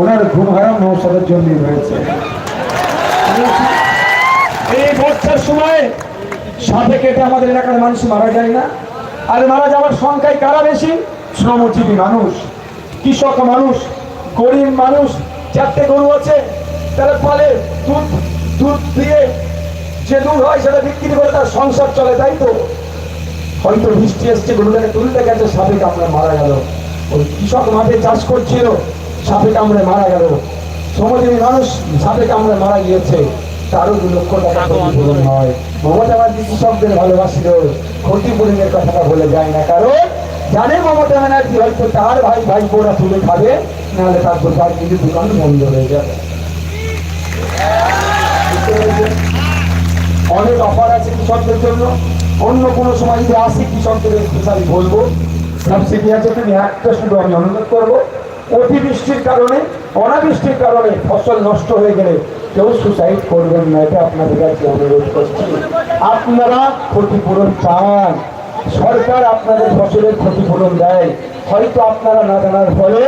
ওনার ঘুম হারাম হয়েছে। এই বর্ষার সময় সাপে কেটে আমাদের এলাকার মানুষ মারা যায় না। আর মারা যাওয়ার সংখ্যায় কারা বেশি? শ্রমজীবী মানুষ, কৃষক মানুষ। গরিব মানুষ চারটে গরু আছে তারা পালে দুধ দুধ দিয়ে যে দুধ হয় সেটা বিক্রি করে তার সংসার চলে তাই তো? হয়তো বৃষ্টি এসছে গরুটাকে তুলতে গেছে সাপে কামড়ে মারা গেল। ওই কৃষক মাঠে চাষ করছিল সাপে কামড়ে মারা গেল। শ্রমজীবী মানুষ সাপে কামড়ে মারা গিয়েছে তারও দু লক্ষ টাকা ক্ষতিপূরণ হয়। মমতা ব্যানার্জি কৃষকদের ভালোবাসিল ক্ষতিপূরণের কথাটা বলে যায় না কারণ জানে মমতা ব্যানার্জি হয়তো তার ভাই ভাই বোরা তুলে খাবে, নাহলে তার দোকান কিন্তু দোকান বন্ধ হয়ে যাবে। অনেক অফার আছে কৃষকদের জন্য। অন্য কোনো সময় যদি আসি কৃষকদের স্পেশালি বলব। সাবসিডি আছে তুমি একটা শুধু আমি অনুরোধ করব। অতিবৃষ্টির কারণে, অনাবৃষ্টির কারণে ফসল নষ্ট হয়ে গেলে কেউ সুসাইড করবেন না, এটা আপনাদের কাছে অনুরোধ করছি। আপনারা ক্ষতিপূরণ চান। সরকার আপনাদের ফসলের ক্ষতিপূরণ দেয়। হয়তো আপনারা না জানার ফলে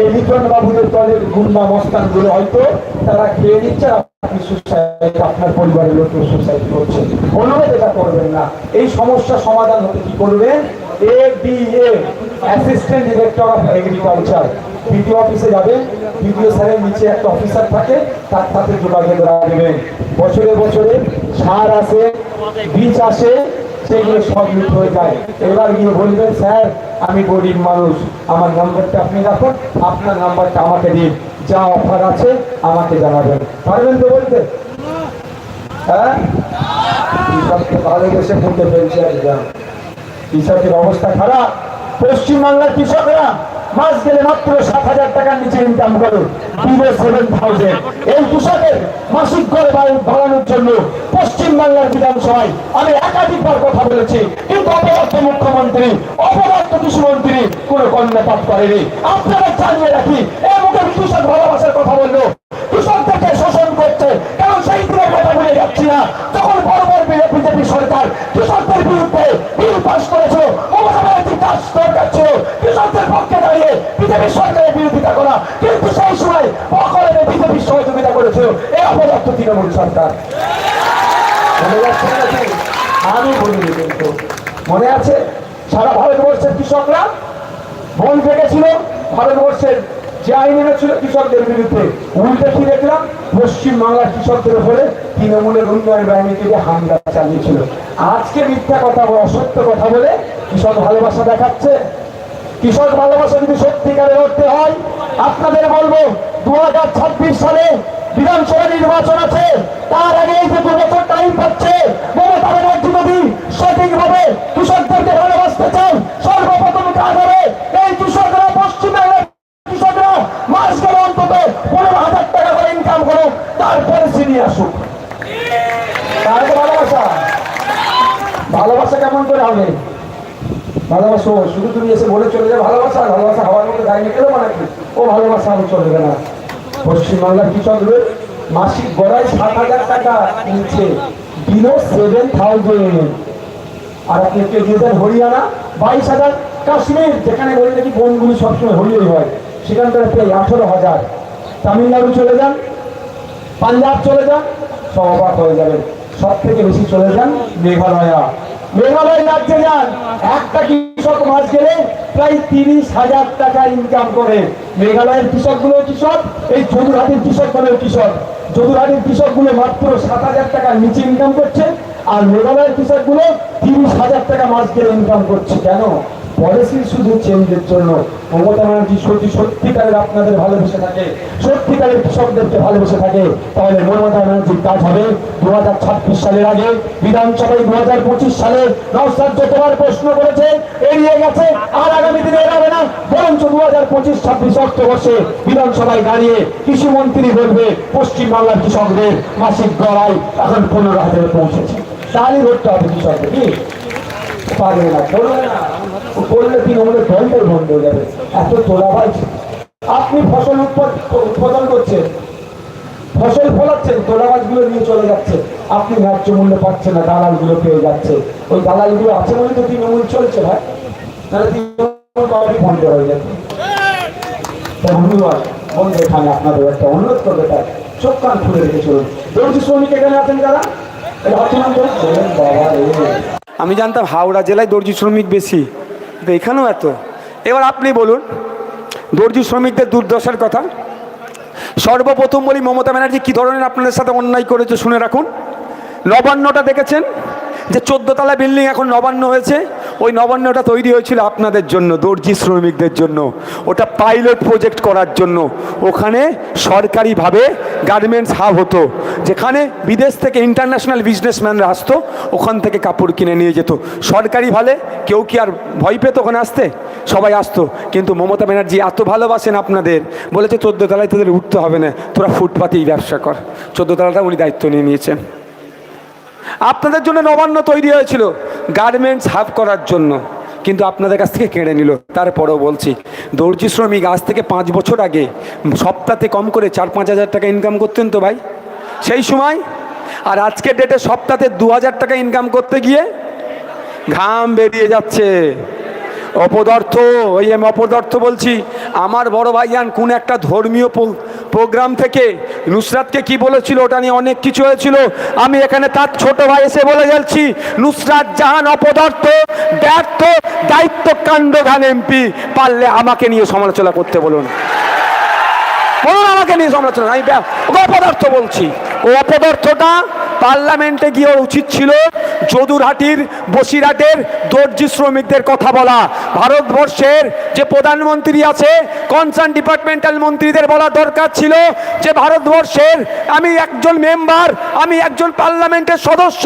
এই লিটন বাবুদের দলের গুন্ডা মস্তানগুলো হয়তো তারা খেয়ে নিচ্ছে, আপনি সুসাইড আপনার পরিবারের লোক সুসাইড করছে। অনুরোধ এটা করবেন না। এই সমস্যা সমাধান হতে কি করবেন? A D A assistant director of agriculture BDO অফিসে যাবেন। বিডিও স্যারের নিচে একটা অফিসার থাকে, তার সাথে যোগাযোগ রাখবেন। বছরে বছরে সার আসে, বীজ আসে সেগুলো সব হয়ে যায়। এবার গিয়ে বলবেন, স্যার, আমি গরিব মানুষ। আমার নম্বরটা আপনি রাখুন। আপনার নাম্বারটা আমাকে দিন। যা অফার আছে, আমাকে জানাবেন। পারবেন তো বলতে? হ্যাঁ? ভালোবেসে অবস্থা খারাপ। পশ্চিমবাংলার কৃষকরা মাস গেলে মাত্র সাত হাজার টাকার নিচে ইনকাম করে। বিলো সেভেন থাউজেন্ড এই কৃষকের মাসিক বাড়- বাড়ানোর জন্য পশ্চিমবাংলার বিধানসভায় আমি একাধিকবার কথা বলেছি, কিন্তু অপরাধ মুখ্যমন্ত্রী, অপরাধ কৃষিমন্ত্রী, কোনো কর্ণপাত করেনি। আপনারা জানিয়ে রাখি এই মুখে কৃষক ভালোবাসার কথা বলল। কৃষকদেরকে শোষণ করছে, কারণ সেই দিনের কথা বলে যাচ্ছি না। যখন বড় বড় বিজেপি সরকার কৃষকদের বিরুদ্ধে বিল পাস ব্যানার্জি ছিল। কৃষকদের পক্ষে দাঁড়িয়ে সরকারের বিরোধিতা করা। কিন্তু সেই সময় সহযোগিতা করেছিল অপদার্থ তৃণমূল সরকার। মনে? আমি কিন্তু। মনে আছে? সারা ভারতবর্ষের কৃষকরা থেকেছিল ভারতবর্ষের যে আইন এনেছিল কৃষকদের বিরুদ্ধে, উল্টে কি দেখলাম? পশ্চিম বাংলার কৃষকদের উপরে তৃণমূলের উন্নয়ন বাহিনী থেকে হামলা চালিয়েছিল। আজকে মিথ্যা কথা অসত্য কথা বলে কৃষক ভালোবাসা দেখাচ্ছে। কৃষক ভালোবাসা যদি সত্যিকারে লড়তে হয়, আপনাদের বলব দুই হাজার ছাব্বিশ সালে বিধানসভা নির্বাচন আছে, তার আগে এই যে দু বছর টাইম পাচ্ছে সঠিকভাবে সর্বপ্রথম এই কৃষকরা হাজার টাকা করে ইনকাম করুক, তারপরে আসুক। তার ভালোবাসা? ভালোবাসা কেমন করে হবে? ভালোবাসো, শুধু তুমি এসে বলে চলে যাবে ভালোবাসা ভালোবাসা হওয়ার মধ্যে গায়ে নিয়ে মানে কি? ও ভালোবাসা আমি চলবে না। পশ্চিমবাংলার কৃষকদের মাসিক গড়ায় সাত হাজার টাকা নিচ্ছে বিলো সেভেন থাউজেন্ড। আর আপনি কে দিয়েছেন হরিয়ানা, বাইশ হাজার কাশ্মীর, যেখানে বলি নাকি বনগুলি সবসময় হরিয়াই হয়। সেখানকার প্রায় আঠেরো হাজার। তামিলনাড়ু চলে যান, পাঞ্জাব চলে যান সব হয়ে যাবেন। সব থেকে বেশি চলে যান মেঘালয়া। মেঘালয় রাজ্যে যান। একটা কৃষক মাস গেলে প্রায় তিরিশ হাজার টাকা ইনকাম করে। মেঘালয়ের কৃষকগুলো কৃষক, এই যদুরহাটের কৃষকগুলোর কৃষক। যদুরহাটের কৃষকগুলো মাত্র সাত হাজার টাকার নিচে ইনকাম করছে, আর মেঘালয়ের কৃষকগুলো তিরিশ হাজার টাকা মাস গেলে ইনকাম করছে। কেন? পলিসি শুধু চেঞ্জের জন্য। মমতা ব্যানার্জি সত্যি সত্যিকারের আপনাদের ভালোবেসে থাকে। সত্যিকারের কৃষকদেরকে ভালোবেসে থাকে। তাহলে মমতা ব্যানার্জির কাজ হবে দু হাজার ছাব্বিশ সালের আগে। বিধানসভায় দু হাজার পঁচিশ সালে প্রশ্ন করেছে, এড়িয়ে গেছে, আর আগামী দিনে এড়াবে না। বরঞ্চ দু হাজার পঁচিশ ছাব্বিশ অর্থবর্ষে বিধানসভায় দাঁড়িয়ে কৃষিমন্ত্রী বলবে, পশ্চিমবাংলার কৃষকদের মাসিক গড়াই এখন পনেরো হাজারে পৌঁছেছে। তাহলে ধরতে হবে কৃষকদের, কি? পারবে না। না। করলে বন্ধ হয়ে যাবে? এত তোলাবাজ। আপনি ফসল উৎপাদন করছেন। ফসল ফলাচ্ছেন তোলা নিয়ে চলে যাচ্ছে আপনি ন্যায্য মূল্য পাচ্ছেন না, দালালগুলো পেয়ে যাচ্ছে। ওই দালালগুলো আছে বলে তো তৃণমূল চলছে ভাই। তাহলে তৃণমূল বন্ধ হয়ে যাবে? ধন্যবাদ এখানে আপনাদের একটা অনুরোধ করবে তাই। চোখ কান খুলে রেখে চলুন। দর্জি শ্রমিক এখানে আছেন যারা? এটা। বাবা। আমি জানতাম হাওড়া জেলায় দর্জি শ্রমিক বেশি, কিন্তু এখানেও এত। এবার আপনি বলুন, দর্জি শ্রমিকদের দুর্দশার কথা। সর্বপ্রথম বলি, মমতা ব্যানার্জি কী ধরনের আপনাদের সাথে অন্যায় করেছে শুনে রাখুন। নবান্নটা দেখেছেন? যে চোদ্দতলা বিল্ডিং এখন নবান্ন হয়েছে। ওই নবান্নটা তৈরি হয়েছিল আপনাদের জন্য, দর্জি শ্রমিকদের জন্য। ওটা পাইলট প্রজেক্ট করার জন্য। ওখানে সরকারিভাবে গার্মেন্টস হাব হতো। যেখানে বিদেশ থেকে ইন্টারন্যাশনাল বিজনেসম্যানরা আসতো, ওখান থেকে কাপড় কিনে নিয়ে যেত। সরকারি ভালে কেউ কি আর ভয় পেত ওখানে আসতে? সবাই আসতো। কিন্তু মমতা ব্যানার্জি এত ভালোবাসেন আপনাদের, বলেছে চোদ্দ তলায় তোদের উঠতে হবে না, তোরা ফুটপাতেই ব্যবসা কর। চোদ্দ তলাটা উনি দায়িত্ব নিয়ে নিয়েছেন। আপনাদের জন্য নবান্ন তৈরি হয়েছিল গার্মেন্টস হাফ করার জন্য। কিন্তু আপনাদের কাছ থেকে কেড়ে নিল। তারপরেও বলছি, দর্জি শ্রমিক, আজ থেকে পাঁচ বছর আগে সপ্তাহে কম করে চার পাঁচ হাজার টাকা ইনকাম করতেন তো ভাই? সেই সময়, আর আজকের ডেটে সপ্তাহে দু হাজার টাকা ইনকাম করতে গিয়ে ঘাম বেরিয়ে যাচ্ছে। অপদার্থ, ওই আমি অপদার্থ বলছি, আমার বড় ভাইয়ান কোন একটা ধর্মীয় প্রোগ্রাম থেকে নুসরাতকে কি বলেছিল ওটা নিয়ে অনেক কিছু হয়েছিল। আমি এখানে তার ছোট ভাই এসে বলে যাচ্ছি, নুসরাত জাহান অপদার্থ, ব্যর্থ দায়িত্ব কাণ্ডঘান এমপি, পারলে আমাকে নিয়ে সমালোচনা করতে বলুন। বলুন আমাকে নিয়ে সমালোচনা, আমি অপদার্থ বলছি। ও অপদার্থটা পার্লামেন্টে গিয়ে উচিত ছিল যদুরহাটির বসিরহাটের দর্জি শ্রমিকদের কথা বলা। ভারতবর্ষের যে প্রধানমন্ত্রী আছে কনসার্ন ডিপার্টমেন্টাল মন্ত্রীদের বলা দরকার ছিল যে ভারতবর্ষের আমি একজন মেম্বার আমি একজন পার্লামেন্টের সদস্য,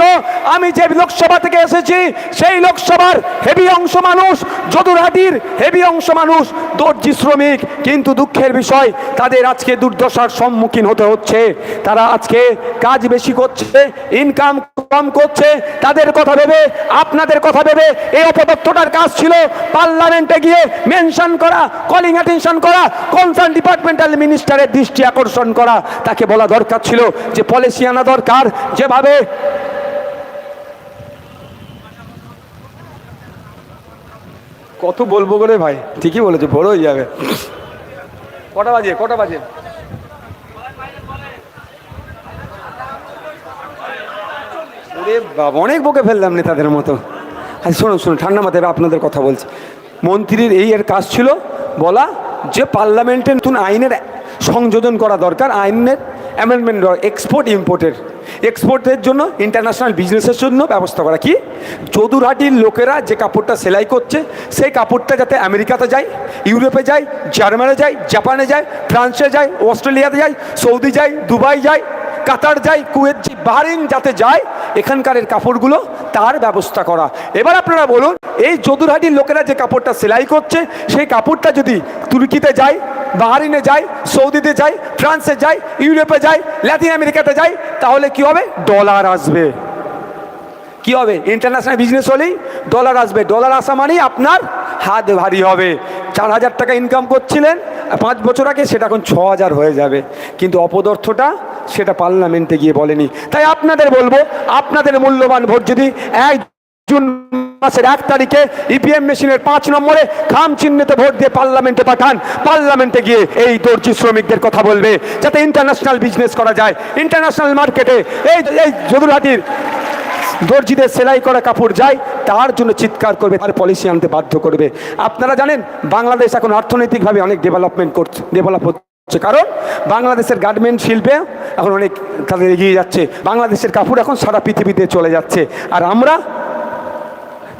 আমি যে লোকসভা থেকে এসেছি, সেই লোকসভার হেভি অংশ মানুষ যদুরহাটির হেভি অংশ মানুষ দর্জি শ্রমিক। কিন্তু দুঃখের বিষয়, তাদের আজকে দুর্দশার সম্মুখীন হতে হচ্ছে। তারা আজকে কাজ বেশি করছে ইনকাম কম করছে তাদের কথা ভেবে, আপনাদের কথা ভেবে এই অপদত্তটার কাজ ছিল পার্লামেন্টে গিয়ে মেনশন করা কলিং অ্যাটেনশন করা কনসার্ন ডিপার্টমেন্টাল মিনিস্টারের দৃষ্টি আকর্ষণ করা। তাকে বলা দরকার ছিল যে পলিসি আনা দরকার, যেভাবে কত বলব করে ভাই? ঠিকই বলেছে, বড় হয়ে যাবে। কটা বাজে? কটা বাজে? ওরে বাবা, অনেক বকে ফেললাম নেতাদের মতো। আচ্ছা শুনুন শুনুন ঠান্ডা মাথায় আপনাদের কথা বলছি। মন্ত্রীর এই এর কাজ ছিল বলা যে পার্লামেন্টে নতুন আইনের সংযোজন করা দরকার, আইনের অ্যামেন্ডমেন্ট এক্সপোর্ট ইম্পোর্টের এক্সপোর্টের জন্য ইন্টারন্যাশনাল বিজনেসের জন্য ব্যবস্থা করা। কি? চৌধুরহাটির লোকেরা যে কাপড়টা সেলাই করছে, সেই কাপড়টা যাতে আমেরিকাতে যায়, ইউরোপে যায় জার্মানে যায়, জাপানে যায়, ফ্রান্সে যায়, অস্ট্রেলিয়াতে যায়, সৌদি যায়, দুবাই যায়, কাতার যায়, কুয়েত বাহরিন যাতে যায় এখানকার এর কাপড়গুলো তার ব্যবস্থা করা। এবার আপনারা বলুন, এই যদুরহাটির লোকেরা যে কাপড়টা সেলাই করছে, সেই কাপড়টা যদি তুর্কিতে যায়, বাহারিনে যায়, সৌদিতে যায়, ফ্রান্সে যায়, ইউরোপে যায়, ল্যাটিন আমেরিকাতে যায়, তাহলে কি হবে? ডলার আসবে। কি হবে? ইন্টারন্যাশনাল বিজনেস হলেই ডলার আসবে। ডলার আসা মানেই আপনার হাত ভারী হবে। চার হাজার টাকা ইনকাম করছিলেন, পাঁচ বছর আগে সেটা এখন ছ হাজার হয়ে যাবে। কিন্তু অপদর্থটা সেটা পার্লামেন্টে গিয়ে বলেনি। তাই আপনাদের বলব, আপনাদের মূল্যবান ভোট যদি এক জুন মাসের এক তারিখে ইপিএম মেশিনের পাঁচ নম্বরে খাম চিহ্নিত ভোট দিয়ে পার্লামেন্টে পাঠান পার্লামেন্টে গিয়ে এই দর্জি শ্রমিকদের কথা বলবে, যাতে ইন্টারন্যাশনাল বিজনেস করা যায়। ইন্টারন্যাশনাল মার্কেটে এই এই যদুরহাটির দর্জিদের সেলাই করা কাপড় যায়, তার জন্য চিৎকার করবে, তার পলিসি আনতে বাধ্য করবে। আপনারা জানেন, বাংলাদেশ এখন অর্থনৈতিকভাবে অনেক ডেভেলপমেন্ট করছে ডেভেলপ হচ্ছে। কারণ বাংলাদেশের গার্মেন্ট শিল্পে এখন অনেক তাদের এগিয়ে যাচ্ছে। বাংলাদেশের কাপড় এখন সারা পৃথিবীতে চলে যাচ্ছে। আর আমরা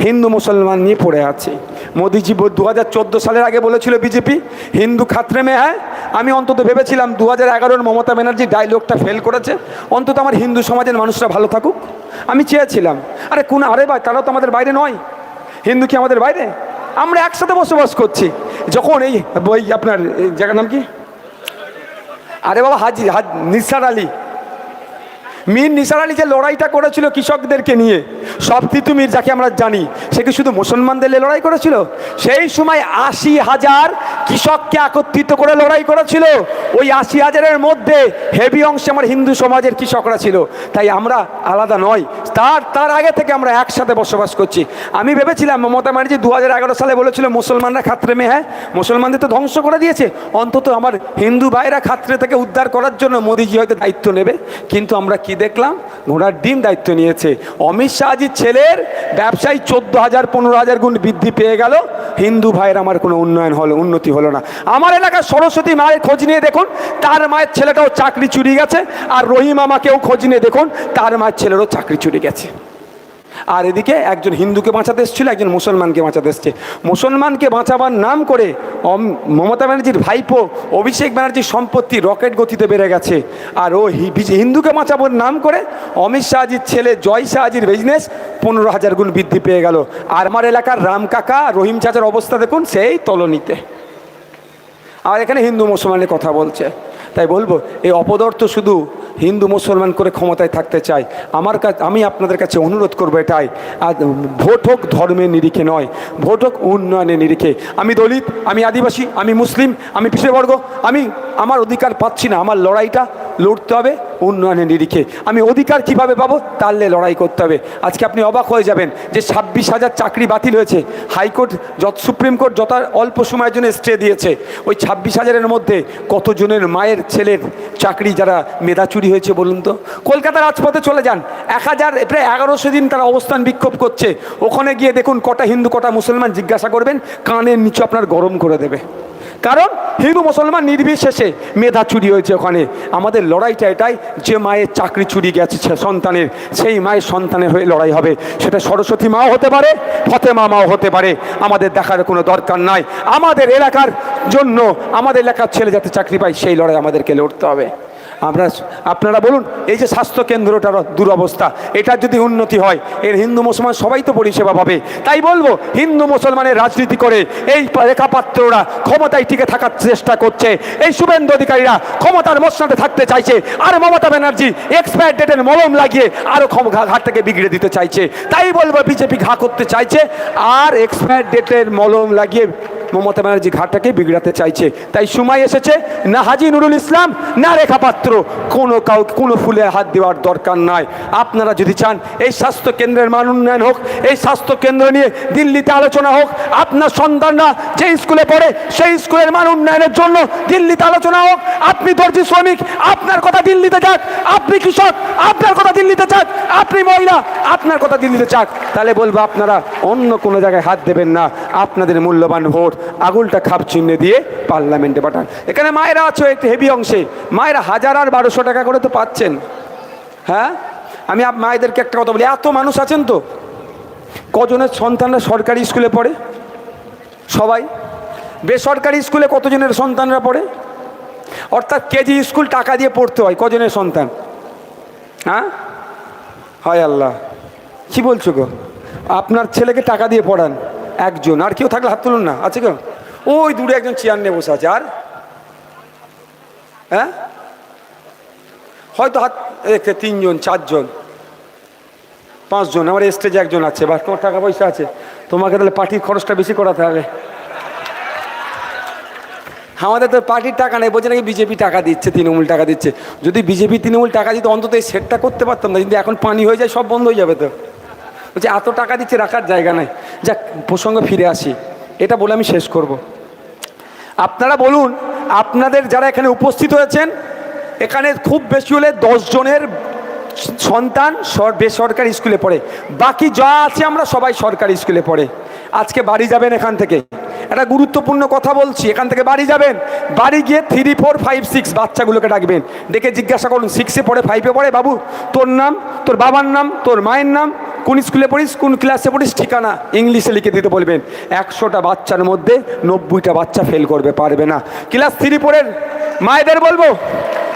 হিন্দু মুসলমান নিয়ে পড়ে আছি। মোদিজি দু হাজার চোদ্দ সালের আগে বলেছিল বিজেপি, হিন্দু খাত্রে মে হ্যাঁ আমি অন্তত ভেবেছিলাম দু হাজার এগারোর মমতা ব্যানার্জি ডায়লগটা ফেল করেছে। অন্তত আমার হিন্দু সমাজের মানুষরা ভালো থাকুক। আমি চেয়েছিলাম, আরে কোন আরে ভাই, তারা তো আমাদের বাইরে নয়। হিন্দু কি আমাদের বাইরে? আমরা একসাথে বসবাস করছি। যখন এই বই আপনার জায়গার নাম কি? আরে বাবা, হাজি হাজ নিসার আলী। মীর নিসার আলী যে লড়াইটা করেছিল কৃষকদেরকে নিয়ে, সব তিতু মীর যাকে আমরা জানি, সে কি শুধু মুসলমানদের লড়াই করেছিল? সেই সময় আশি হাজার কৃষককে একত্রিত করে লড়াই করেছিল। ওই আশি হাজারের মধ্যে হেভি অংশে আমার হিন্দু সমাজের কৃষকরা ছিল। তাই আমরা আলাদা নয়, তার তার আগে থেকে আমরা একসাথে বসবাস করছি। আমি ভেবেছিলাম মমতা ব্যানার্জি দু হাজার এগারো সালে বলেছিল, মুসলমানরা খাত্রে মেয়ে হ্যাঁ? মুসলমানদের তো ধ্বংস করে দিয়েছে। অন্তত আমার হিন্দু ভাইরা খাত্রে থেকে উদ্ধার করার জন্য মোদিজি হয়তো দায়িত্ব নেবে। কিন্তু আমরা কি দেখলাম ঘোড়ার ডিম দায়িত্ব নিয়েছে। অমিত শাহজির ছেলের ব্যবসায় চোদ্দ হাজার পনেরো হাজার গুণ বৃদ্ধি পেয়ে গেল। হিন্দু ভাইয়ের আমার কোনো উন্নয়ন হলো, উন্নতি হলো না। আমার এলাকার সরস্বতী মায়ের খোঁজ নিয়ে দেখুন, তার মায়ের ছেলেটাও চাকরি চুরি গেছে, আর রহিম আমাকেও খোঁজ নিয়ে দেখুন, তার মায়ের ছেলেরও চাকরি চুরি গেছে। আর এদিকে একজন হিন্দুকে বাঁচাতে এসেছিল, একজন মুসলমানকে বাঁচাতে এসছে। মুসলমানকে বাঁচাবার নাম করে মমতা ব্যানার্জির ভাইপো অভিষেক ব্যানার্জির সম্পত্তি রকেট গতিতে বেড়ে গেছে। আর ও হিন্দুকে বাঁচাবার নাম করে অমিত শাহজির ছেলে জয় শাহজির বিজনেস পনেরো হাজার গুণ বৃদ্ধি পেয়ে গেল। আর আমার এলাকার রাম কাকা, রহিম চাচার অবস্থা দেখুন, সেই তলনিতে। আর এখানে হিন্দু মুসলমানের কথা বলছে। তাই বলব, এই অপদার্থ শুধু হিন্দু, মুসলমান করে ক্ষমতায় থাকতে চাই আমার কাছে আমি আপনাদের কাছে অনুরোধ করব এটাই, আর ভোট হোক ধর্মের নিরিখে নয়, ভোট হোক উন্নয়নের নিরিখে। আমি দলিত, আমি আদিবাসী, আমি মুসলিম, আমি পিছিয়ে বর্গ আমি, আমার অধিকার পাচ্ছি না, আমার লড়াইটা লড়তে হবে, উন্নয়নের নিরিখে। আমি অধিকার কীভাবে পাবো তাহলে লড়াই করতে হবে। আজকে আপনি অবাক হয়ে যাবেন যে ছাব্বিশ হাজার চাকরি বাতিল হয়েছে। হাইকোর্ট, যত, সুপ্রিম কোর্ট যত অল্প সময়ের জন্য স্টে দিয়েছে, ওই ছাব্বিশ হাজারের মধ্যে কতজনের মায়ের ছেলের চাকরি যারা মেধা চুরি হয়েছে বলুন তো? কলকাতার রাজপথে চলে যান। এক হাজার, প্রায় এগারোশো দিন তারা অবস্থান বিক্ষোভ করছে। ওখানে গিয়ে দেখুন কটা হিন্দু, কটা মুসলমান জিজ্ঞাসা করবেন, কানের নিচে আপনার গরম করে দেবে। কারণ হিন্দু মুসলমান নির্বিশেষে মেধা চুরি হয়েছে ওখানে। আমাদের লড়াইটা এটাই, যে মায়ের চাকরি চুরি গেছে সন্তানের, সেই মায়ের সন্তানের হয়ে লড়াই হবে। সেটা সরস্বতী মাও হতে পারে, ফতেমা মাও হতে পারে। আমাদের দেখার কোনো দরকার নাই। আমাদের এলাকার জন্য, আমাদের এলাকার ছেলে যাতে চাকরি পায়, সেই লড়াই আমাদেরকে লড়তে হবে। আমরা আপনারা বলুন, এই যে স্বাস্থ্য কেন্দ্রটার দুরবস্থা এটার যদি উন্নতি হয়, এর হিন্দু মুসলমান সবাই তো পরিষেবা পাবে। তাই বলব, হিন্দু মুসলমানের রাজনীতি করে এই রেখাপাত্ররা ক্ষমতায় টিকে থাকার চেষ্টা করছে। এই শুভেন্দু অধিকারীরা ক্ষমতার মসনাতে থাকতে চাইছে। আর মমতা ব্যানার্জি এক্সপায়ার ডেটের মলম লাগিয়ে আরও ঘাটটাকে বিগড়ে দিতে চাইছে। তাই বলব, বিজেপি ঘা করতে চাইছে। আর এক্সপায়ার ডেটের মলম লাগিয়ে মমতা ব্যানার্জি ঘাটটাকে বিগড়াতে চাইছে। তাই সময় এসেছে না হাজি নুরুল ইসলাম, না রেখা পাত্র কোনো কাউ, কোনো ফুলে হাত দেওয়ার দরকার নাই। আপনারা যদি চান, এই স্বাস্থ্য কেন্দ্রের মান উন্নয়ন হোক, এই স্বাস্থ্য কেন্দ্র নিয়ে দিল্লিতে আলোচনা হোক, আপনার সন্তানরা যে স্কুলে পড়ে, সেই স্কুলের মান উন্নয়নের জন্য দিল্লিতে আলোচনা হোক, আপনি দর্জি শ্রমিক, আপনার কথা দিল্লিতে যাক, আপনি কৃষক, আপনার কথা দিল্লিতে যাক, আপনি মহিলা, আপনার কথা দিল্লিতে যাক। তাহলে বলব আপনারা অন্য কোনো জায়গায় হাত দেবেন না, আপনাদের মূল্যবান ভোট আগুলটা খাপ চিহ্নে দিয়ে পার্লামেন্টে পাঠান। এখানে মায়েরা আছে একটু হেভি অংশে, মায়েরা হাজার আর বারোশো টাকা করে তো পাচ্ছেন। হ্যাঁ? আমি মায়েদেরকে একটা কথা বলি, এত মানুষ আছেন তো? কজনের সন্তানরা সরকারি স্কুলে পড়ে? সবাই? বেসরকারি স্কুলে কতজনের সন্তানরা পড়ে? অর্থাৎ কেজি স্কুল টাকা দিয়ে পড়তে হয় কজনের সন্তান? হ্যাঁ? হয় আল্লাহ। কি বলছো গো? আপনার ছেলেকে টাকা দিয়ে পড়ান একজন, আর কেউ থাকলে হাত তুলুন না, আছে কেউ? ওই দূরে একজন চেয়ার নিয়ে বসে আছে, আর? হ্যাঁ? হয়তো হাত একে তিনজন, চারজন, পাঁচজন, আমার স্টেজে একজন আছে বা তোমার টাকা পয়সা আছে, তোমাকে তাহলে পার্টির খরচটা বেশি করাতে হবে। আমাদের তো পার্টির টাকা নেই, বলছে নাকি বিজেপি টাকা দিচ্ছে, তৃণমূল টাকা দিচ্ছে। যদি বিজেপি তৃণমূল টাকা দিত, অন্তত এই সেটটা করতে পারতাম না, কিন্তু এখন পানি হয়ে যায়, সব বন্ধ হয়ে যাবে তো। বলছে, এত টাকা দিচ্ছে, রাখার জায়গা নাই। যাক, প্রসঙ্গে ফিরে আসি, এটা বলে আমি শেষ করব। আপনারা বলুন, আপনাদের যারা এখানে উপস্থিত হয়েছেন এখানে খুব বেশি হলে জনের সন্তান সর- বেসরকারি স্কুলে পড়ে। বাকি যা আছে আমরা সবাই সরকারি স্কুলে পড়ে। আজকে বাড়ি যাবেন এখান থেকে। একটা গুরুত্বপূর্ণ কথা বলছি, এখান থেকে বাড়ি যাবেন। বাড়ি গিয়ে থ্রি ফোর ফাইভ সিক্স বাচ্চাগুলোকে ডাকবেন। ডেকে জিজ্ঞাসা করুন সিক্সে পড়ে ফাইভে পড়ে? বাবু, তোর নাম, তোর বাবার নাম, তোর মায়ের নাম, কোন স্কুলে পড়িস, কোন ক্লাসে পড়িস, ঠিকানা ইংলিশে লিখে দিতে বলবেন। একশোটা বাচ্চার মধ্যে নব্বইটা বাচ্চা ফেল করবে, পারবে না। ক্লাস থ্রি ফোরের মায়েদের বলব?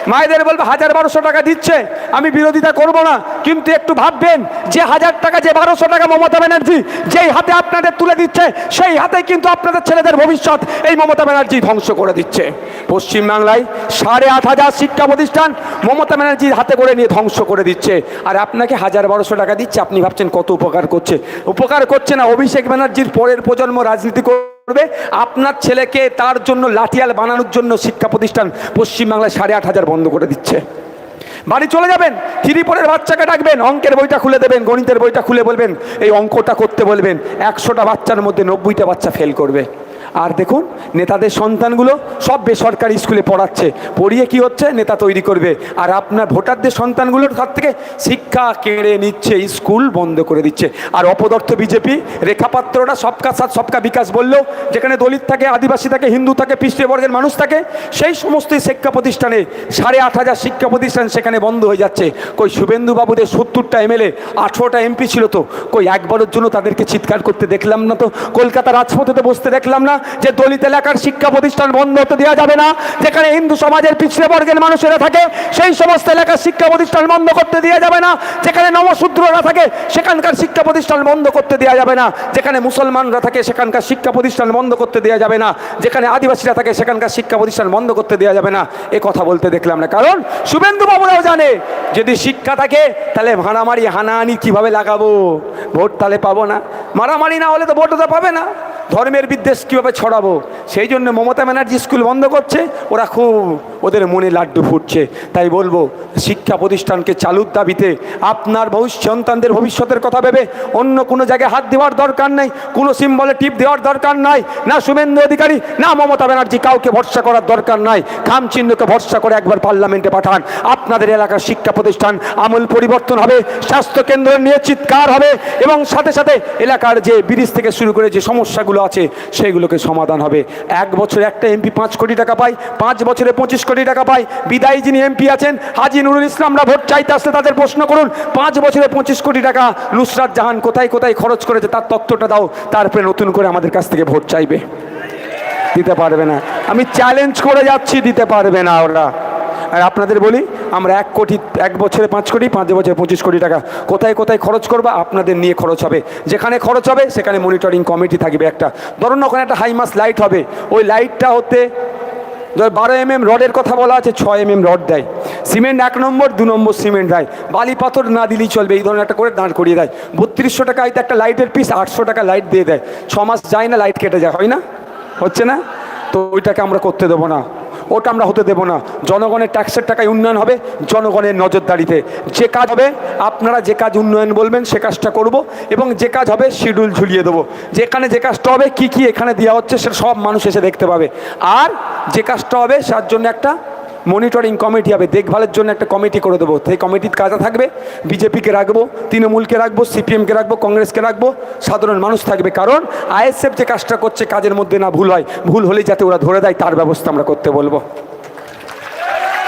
মায়েদের বলবে হাজার বারোশো টাকা দিচ্ছে আমি বিরোধিতা করব না। কিন্তু একটু ভাববেন, যে হাজার টাকা, যে বারোশো টাকা মমতা ব্যানার্জি যেই হাতে আপনাদের তুলে দিচ্ছে, সেই হাতে কিন্তু আপনাদের ছেলেদের ভবিষ্যৎ এই মমতা ব্যানার্জি ধ্বংস করে দিচ্ছে। পশ্চিমবাংলায় সাড়ে আট হাজার শিক্ষা প্রতিষ্ঠান মমতা ব্যানার্জির হাতে করে নিয়ে ধ্বংস করে দিচ্ছে। আর আপনাকে হাজার বারোশো টাকা দিচ্ছে, আপনি ভাবছেন কত উপকার করছে। উপকার করছে না, অভিষেক ব্যানার্জির পরের প্রজন্ম রাজনীতি করবে, আপনার ছেলেকে তার জন্য লাঠিয়াল বানানোর জন্য শিক্ষা প্রতিষ্ঠান পশ্চিমবাংলায় সাড়ে আট হাজার বন্ধ করে দিচ্ছে। বাড়ি চলে যাবেন ত্রিপুরের বাচ্চাকে ডাকবেন, অঙ্কের বইটা খুলে দেবেন, গণিতের বইটা খুলে বলবেন, এই অঙ্কটা করতে বলবেন, একশোটা বাচ্চার মধ্যে নব্বইটা বাচ্চা ফেল করবে। আর দেখুন, নেতাদের সন্তানগুলো সব বেসরকারি স্কুলে পড়াচ্ছে। পড়িয়ে কি হচ্ছে? নেতা তৈরি করবে। আর আপনার ভোটারদের সন্তানগুলোর হাত থেকে শিক্ষা কেড়ে নিচ্ছে, স্কুল বন্ধ করে দিচ্ছে। আর অপদর্থ বিজেপি রেখাপাত্ররা সবকা সাথ, সবকা বিকাশ বললেও যেখানে দলিত থাকে, আদিবাসী থাকে, হিন্দু থাকে পৃষ্ঠবর্গের মানুষ থাকে, সেই সমস্ত শিক্ষা প্রতিষ্ঠানে সাড়ে আট হাজার শিক্ষা প্রতিষ্ঠান সেখানে বন্ধ হয়ে যাচ্ছে। কই শুভেন্দু বাবুদের সত্তরটা এমএলএ, আঠেরোটা এমপি ছিল তো, কই একবারের জন্য তাদেরকে চিৎকার করতে দেখলাম না তো, কলকাতা রাজপথেতে বসতে দেখলাম না যে দলিত এলাকার শিক্ষা প্রতিষ্ঠান বন্ধ হতে দেওয়া যাবে না, যেখানে হিন্দু সমাজের পিছড়ে বর্গের মানুষেরা থাকে, সেই সমস্ত এলাকার শিক্ষা প্রতিষ্ঠান বন্ধ করতে দেওয়া যাবে না, যেখানে নবশূদ্ররা থাকে, সেখানকার শিক্ষা প্রতিষ্ঠান বন্ধ করতে দেওয়া যাবে না, যেখানে মুসলমানরা থাকে, সেখানকার শিক্ষা প্রতিষ্ঠান বন্ধ করতে দেওয়া যাবে না, যেখানে আদিবাসীরা থাকে, সেখানকার শিক্ষা প্রতিষ্ঠান বন্ধ করতে দেওয়া যাবে না, এ কথা বলতে দেখলাম না। কারণ শুভেন্দু বাবুরাও জানে, যদি শিক্ষা থাকে, তাহলে মারামারি হানাহানি কীভাবে লাগাবো? ভোট তাহলে পাবো না। মারামারি না হলে তো ভোটও তো পাবে না। ধর্মের বিদ্বেষ কীভাবে ছড়াবো? সেই জন্য মমতা ব্যানার্জি স্কুল বন্ধ করছে, ওরা খুব ওদের মনে লাড্ডু ফুটছে। তাই বলব, শিক্ষা প্রতিষ্ঠানকে চালুর দাবিতে আপনার ভবিষ্যৎ সন্তানদের ভবিষ্যতের কথা ভেবে অন্য কোনো জায়গায় হাত দেওয়ার দরকার নাই, কোনো সিম্বলে টিপ দেওয়ার দরকার নাই, না শুভেন্দু অধিকারী, না মমতা ব্যানার্জি কাউকে ভরসা করার দরকার নাই। খাম চিহ্নকে ভরসা করে একবার পার্লামেন্টে পাঠান। আপনাদের এলাকার শিক্ষা প্রতিষ্ঠান আমূল পরিবর্তন হবে স্বাস্থ্য কেন্দ্র নিয়ে চিৎকার হবে এবং সাথে সাথে এলাকার যে ব্রিজ থেকে শুরু করে যে সমস্যাগুলো আছে, সেগুলোকে সমাধান হবে। এক বছরে একটা এমপি পাঁচ কোটি টাকা পায়, পাঁচ বছরে পঁচিশ কোটি টাকা পায়। বিদায়ী যিনি এমপি আছেন, হাজি নুরুল ইসলামরা ভোট চাইতে আসলে তাদের প্রশ্ন করুন, পাঁচ বছরে পঁচিশ কোটি টাকা নুসরাত জাহান কোথায় কোথায় খরচ করেছে, তার তথ্যটা দাও, তারপরে নতুন করে আমাদের কাছ থেকে ভোট চাইবে। দিতে পারবে না। আমি চ্যালেঞ্জ করে যাচ্ছি, দিতে পারবে না ওরা। আর আপনাদের বলি, আমরা এক কোটি, এক বছরে পাঁচ কোটি, পাঁচ বছরে পঁচিশ কোটি টাকা। কোথায় কোথায় খরচ করব? আপনাদের নিয়ে খরচ হবে। যেখানে খরচ হবে, সেখানে মনিটরিং কমিটি থাকবে একটা। ধরুন ওখানে একটা হাইমাস লাইট হবে। ওই লাইটটা হতে, ধর বারো এম এম রডের কথা বলা আছে, ছয় এম এম রড দেয়। সিমেন্ট এক নম্বর, দু নম্বর সিমেন্ট দেয়। বালি পাথর না দিলেই চলবে, এই ধরনের একটা করে দাঁড় করিয়ে দেয়। বত্রিশশো টাকা হয়তো একটা লাইটের পিস আটশো টাকা লাইট দিয়ে দেয়। ছ মাস যায় না লাইট কেটে যায়, হয় না? হচ্ছে না? তো ওইটাকে আমরা করতে দেবো না। ওটা আমরা হতে দেব না। জনগণের ট্যাক্সের টাকায় উন্নয়ন হবে, জনগণের নজরদারিতে। যে কাজ হবে, আপনারা যে কাজ উন্নয়ন বলবেন, সে কাজটা করব এবং যে কাজ হবে শিডিউল ঝুলিয়ে দেবো। যেখানে যে কাজটা হবে, কি কি এখানে দেওয়া হচ্ছে, সেটা সব মানুষ এসে দেখতে পাবে। আর যে কাজটা হবে, তার জন্য একটা মনিটরিং কমিটি হবে। দেখভালের জন্য একটা কমিটি করে দেবো। সেই কমিটির কাজা থাকবে? বিজেপিকে রাখব, তৃণমূলকে রাখব, সিপিএমকে রাখব, কংগ্রেসকে রাখব। সাধারণ মানুষ থাকবে। কারণ আইএসএফ যে কাজটা করছে কাজের মধ্যে না ভুল হয়। ভুল হলেই যাতে ওরা ধরে দেয়, তার ব্যবস্থা আমরা করতে বলব।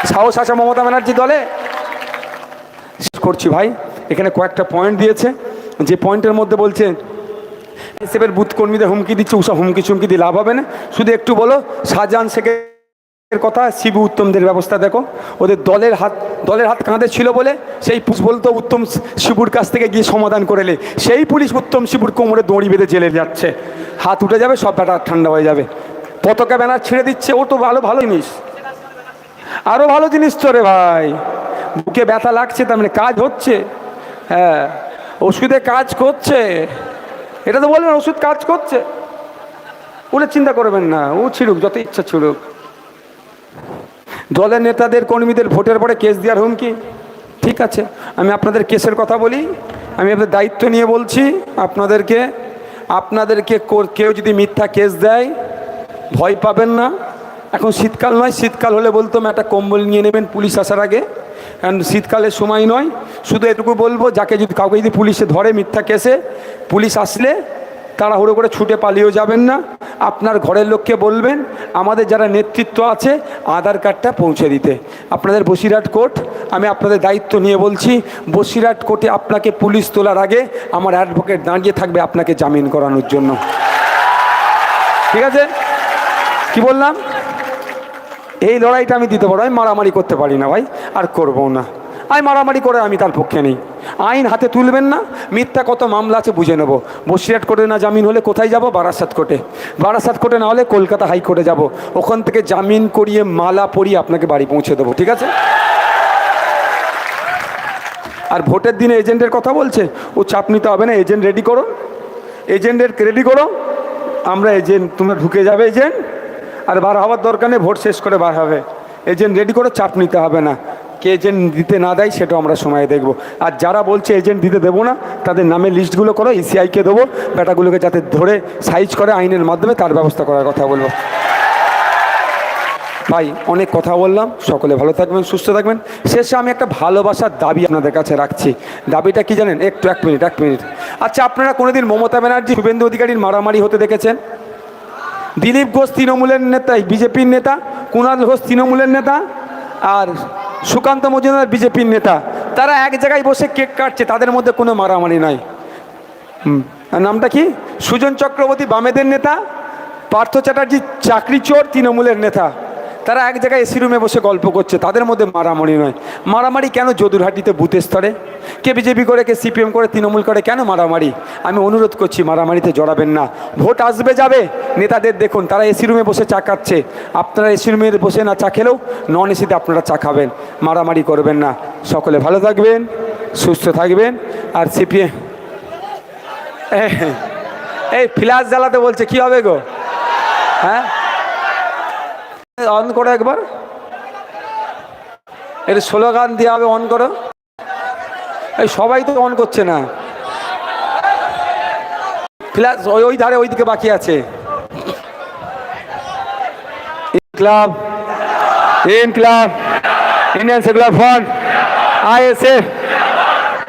সাহস আছে মমতা ব্যানার্জি দলে? করছি ভাই। এখানে কয়েকটা পয়েন্ট দিয়েছে। যে পয়েন্টের মধ্যে বলছে এসএফের বুথ কর্মীদের হুমকি দিচ্ছে ওসব হুমকি চুমকি দিয়ে লাভ হবে না। শুধু একটু বলো, শাহজাহান শেখের এর কথা শিবু উত্তমদের ব্যবস্থা দেখো। ওদের দলের হাত দলের হাত কাঁধে ছিল বলে সেই পুলিশ বলতো উত্তম শিবুর কাছ থেকে গিয়ে সমাধান করে করেলে সেই পুলিশ উত্তম শিবুর কোমরে দড়ি বেঁধে জেলে যাচ্ছে। হাত উঠে যাবে, সব ব্যাটা ঠান্ডা হয়ে যাবে। পতাকা ব্যানার ছেড়ে দিচ্ছে, ও তো ভালো ভালো জিনিস। আরও ভালো জিনিস তো রে ভাই। বুকে ব্যথা লাগছে, তার মানে কাজ হচ্ছে। হ্যাঁ ওষুধে কাজ করছে। এটা তো বলবেন, ওষুধ কাজ করছে। ওটা চিন্তা করবেন না, ও ছিড়ুক, যত ইচ্ছা ছিড়ুক। দলের নেতাদের কর্মীদের ভোটের পরে কেস দেওয়ার হুমকি? ঠিক আছে, আমি আপনাদের কেসের কথা বলি, আমি আপনাদের দায়িত্ব নিয়ে বলছি, আপনাদেরকে আপনাদেরকে কেউ যদি মিথ্যা কেস দেয়, ভয় পাবেন না। এখন শীতকাল নয়, শীতকাল হলে বলতাম একটা কম্বল নিয়ে নেবেন পুলিশ আসার আগে। কারণ শীতকালের সময় নয়, শুধু এটুকু বলব, যাকে যদি, কাউকে যদি পুলিশে ধরে মিথ্যা কেসে, পুলিশ আসলে তাড়াহুড়ো করে ছুটে পালিয়েও যাবেন না। আপনার ঘরের লোককে বলবেন, আমাদের যারা নেতৃত্ব আছে, আধার কার্ডটা পৌঁছে দিতে। আপনাদের বসিরহাট কোর্ট, আমি আপনাদের দায়িত্ব নিয়ে বলছি, বসিরহাট কোর্টে আপনাকে পুলিশ তোলার আগে আমার অ্যাডভোকেট দাঁড়িয়ে থাকবে আপনাকে জামিন করানোর জন্য। ঠিক আছে? কি বললাম? এই লড়াইটা আমি দিতে পারব আমি মারামারি করতে পারি না ভাই, আর করব না। আমি মারামারি করে, আমি তার পক্ষে নেই। আইন হাতে তুলবেন না, মিথ্যা কত মামলা আছে বুঝে নেব। বসিরহাট কোর্টে না জামিন হলে কোথায় যাব? বারাসাত কোর্টে। বারাসাত কোর্টে না হলে কলকাতা হাইকোর্টে যাব। ওখান থেকে জামিন করিয়ে মালা পরিয়ে আপনাকে বাড়ি পৌঁছে দেবো, ঠিক আছে? আর ভোটের দিনে এজেন্টের কথা বলছে, ও চাপ নিতে হবে না, এজেন্ট রেডি করো। এজেন্টের রেডি করো। আমরা এজেন্ট, তোমরা ঢুকে যাবে এজেন্ট। আর বার হওয়ার দরকার নেই, ভোট শেষ করে বার হবে। এজেন্ট রেডি করো, চাপ নিতে হবে না। কে এজেন্ট দিতে না দেয় সেটাও আমরা সময়ে দেখব। আর যারা বলছে এজেন্ট দিতে দেবো না, তাদের নামে লিস্টগুলো করো ইসিআইকে দেবো, ব্যাটাগুলোকে যাতে ধরে সাইজ করে আইনের মাধ্যমে তার ব্যবস্থা করার কথা বলব। ভাই, অনেক কথা বললাম, সকলে ভালো থাকবেন, সুস্থ থাকবেন। শেষে আমি একটা ভালোবাসার দাবি আপনাদের কাছে রাখছি। দাবিটা কি জানেন? একটু, এক মিনিট এক মিনিট। আচ্ছা আপনারা কোনোদিন মমতা ব্যানার্জি, শুভেন্দু অধিকারীর মারামারি হতে দেখেছেন? দিলীপ ঘোষ, তৃণমূলের নেতা বিজেপির নেতা, কুণাল ঘোষ, তৃণমূলের নেতা, আর সুকান্ত মজুমদার বিজেপির নেতা, তারা এক জায়গায় বসে কেক কাটছে, তাদের মধ্যে কোনো মারামারি নাই। নামটা কি? সুজন চক্রবর্তী বামেদের নেতা, পার্থ চ্যাটার্জি চাকরি চোর তৃণমূলের নেতা, তারা এক জায়গায় এসি রুমে বসে গল্প করছে, তাদের মধ্যে মারামারি নয় মারামারি কেন যদুরহাটিতে বুথের স্তরে? কে বিজেপি করে, কে সিপিএম করে, তৃণমূল করে, কেন মারামারি? আমি অনুরোধ করছি, মারামারিতে জড়াবেন না। ভোট আসবে, যাবে। নেতাদের দেখুন, তারা এসি রুমে বসে চা খাচ্ছে। আপনারা এসি রুমে বসে না চা খেলেও নন এসিতে আপনারা চা খাবেন। মারামারি করবেন না। সকলে ভালো থাকবেন, সুস্থ থাকবেন, আর সিপিএম এই ফ্ল্যাশ জ্বালাতে বলছে, কি হবে গো? হ্যাঁ? অন করো একবার। এটা স্লোগান দেওয়া হবে অন করো। এই সবাই তো অন করছে না। ফ্ল্যাশ ওই ওই ধারে ওইদিকে বাকি আছে। Club in club Indian secular front, ISF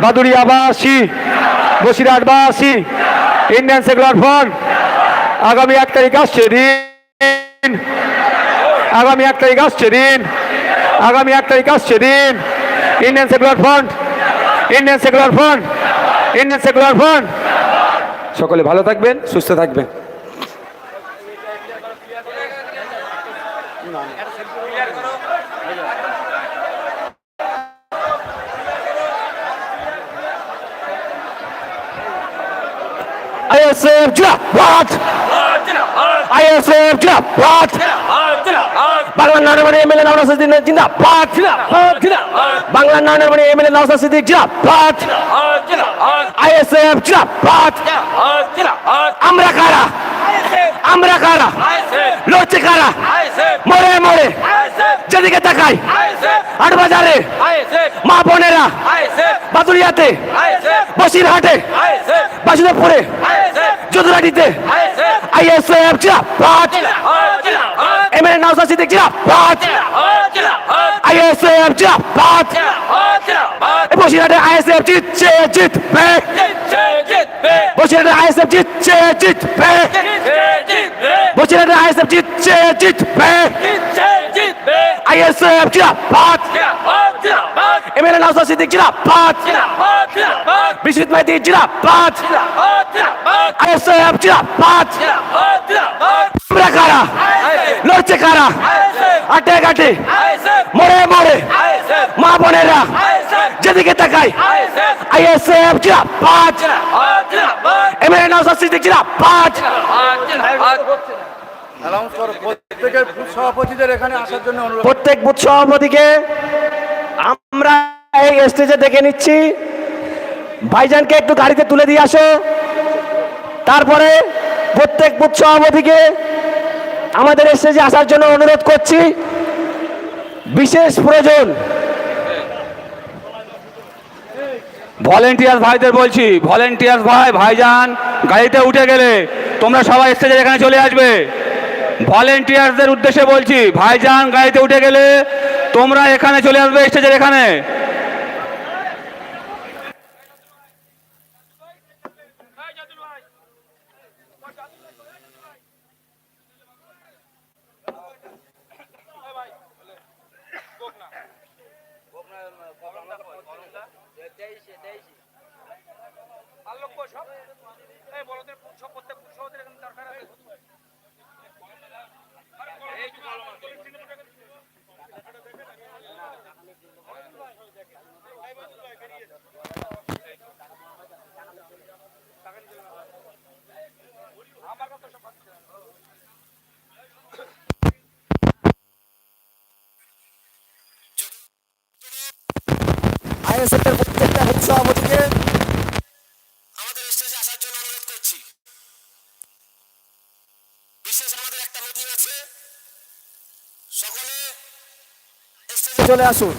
বাদুরিয়াবাসী বসিরহাটবাসী ইন্ডিয়ান সেকুলার ফ্রন্ট, আগামী এক তারিখ আসছে দিন। আগামী এক তারিখ আসছে দিন। আগামী এক তারিখ আসছে দিন। Indian secular front Indian secular front Indian secular front. সকলে ভালো থাকবেন সুস্থ থাকবেন। আইএসএফ জিন্দাবাদ। আইএসএফ জিন্দাবাদ। বাংলা নারায়ণবাড়ি এমএলএ নওয়াজ সিদ্দিক জিন্দাবাদ। বাংলা নারায়ণবাড়ি এমএলএ নওয়াজ সিদ্দিক জিন্দাবাদ। আইএসএফ জিন্দাবাদ। আমরা কারা? আমরা কারা? লড়ছে কারা? মরে মরে। যেদিকে তাকাই আট বাজারে মা বোনেরা বাদুরিয়াতে বসিরহাটে বাসুদেবপুরে যদুরাটিতে আইএসএফ জিন্দাবাদ এমএলএ নওয়াজ সিদ্দিক জিন্দাবাদ আইএসএফ জিন্দাবাদ বসিরহাটে আইএসএফ জিতছে জিতবে। বসিরহাটে আইএসএফ জিতছে জিতবে। বসিরহাটে আইএসএফ জিতছে জিতবে। আইএসএফ জিন্দাবাদ। এমএলএ নওয়াজ সিদ্দিক জিন্দাবাদ। বিশ্বজিৎ মাইতি জিন্দাবাদ। আইএসএফ জিন্দাবাদ। আমরা কারা? লড়ছে কারা? আটে ঘাটে মরে মরে। মা বোনেরা। যেদিকে তাকাই। আইএসএফ জিন্দাবাদ। এমএলএ নওয়াজ সিদ্দিক জিন্দাবাদ। অ্যানাউন্স করো প্রত্যেকের বুথ প্রত্যেক বুথ সভাপতিকে আমরা এই স্টেজে দেখে নিচ্ছি। ভাইজানকে একটু গাড়িতে তুলে দিয়ে আসো। তারপরে প্রত্যেক বুথ সভাপতিকে আমাদের স্টেজে আসার জন্য অনুরোধ করছি। বিশেষ প্রয়োজন। ভলেন্টিয়ার ভাইদের বলছি ভলেন্টিয়ার ভাই, ভাইজান, গাড়িতে উঠে গেলে তোমরা সবাই স্টেজের এখানে চলে আসবে। ভলেন্টিয়ারদের উদ্দেশ্যে বলছি, ভাইজান, গাড়িতে উঠে গেলে তোমরা এখানে চলে আসবে স্টেজের এখানে। প্রত্যেকটা আমাদেরকে আমাদের স্টেজে আসার জন্য অনুরোধ করছি। বিশেষ আমাদের একটা মিটিং আছে। সকলে স্টেজে চলে আসুন।